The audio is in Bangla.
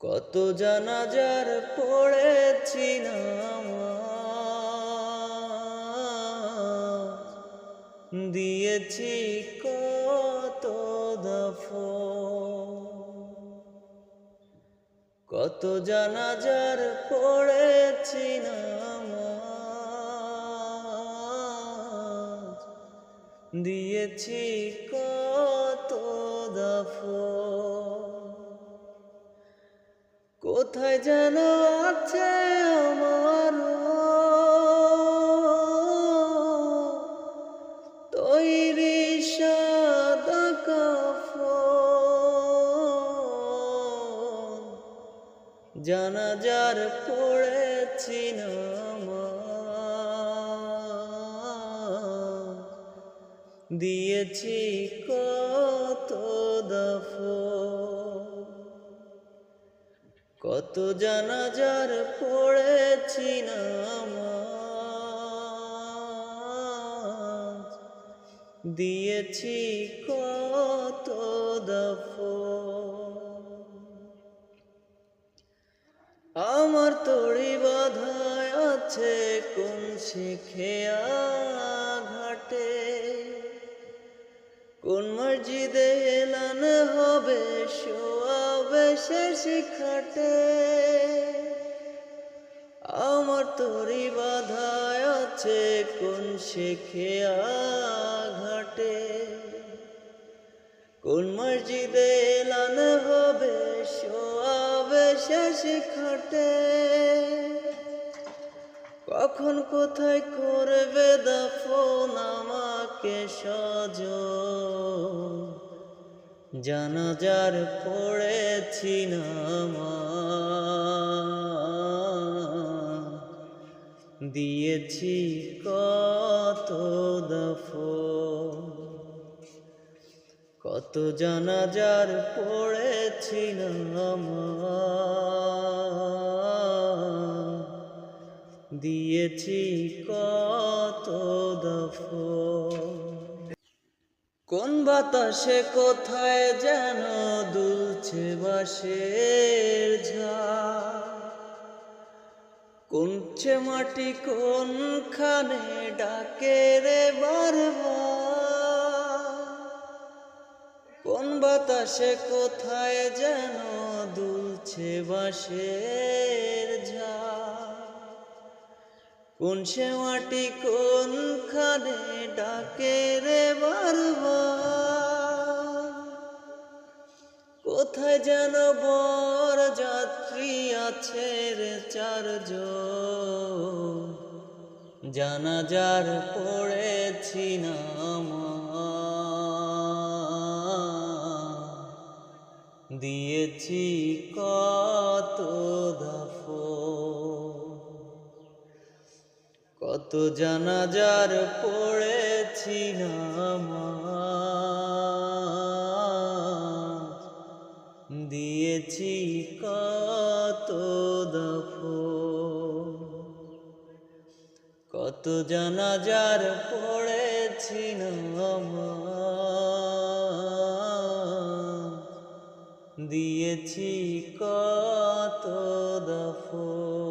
কত জানাজার পড়েছি নামাজ, দিয়েছি কত দফ কত জানাজার পড়েছি নামাজ, দিয়েছি কত দফ কোথায় যেন আছে আমার? তৈরি সাদা কাফন। জানাজার পড়েছি নামাজ, দিয়েছি কত দফন। কত জানাজার পড়েছি নামাজ, দিয়েছি কত দফ আমার তড়ি বাধায় আছে কোন শিখেয়া ঘাটে কোন মসজিদে এলান হবে শোয়াবে শেষ খাটে আমার তরি বাধায় আছে কোন শেখে ঘাটে কোন মসজিদে এলান হবে শোয়াবে শেষ খাটে কখন কোথায় করবে দাফন আমাকে সজ। জানাজার পড়েছি নামাজ, দিয়েছি কত দফ কত জানাজার পড়েছি নামাজ, দিয়েছি কত দফ কোন বাতাসে কোথায় যেন দুলছে বাসের কোনছে মাটি কোনখানে ডাকে রে কোন বাতাসে কোথায় যেন দুলছে বাসের ঝাড় কোন সে মাটি কোনখানে ডাকে রে বারবার? যেন বর যাত্রী আছে রে চারজন। জানাজার পড়েছি নামাজ, দিয়েছি কত দফ কত জানাজার পড়েছি নামাজ, দিয়েছি কত দফ। কত জানাজার পড়েছি দিয়েছি কত দফ।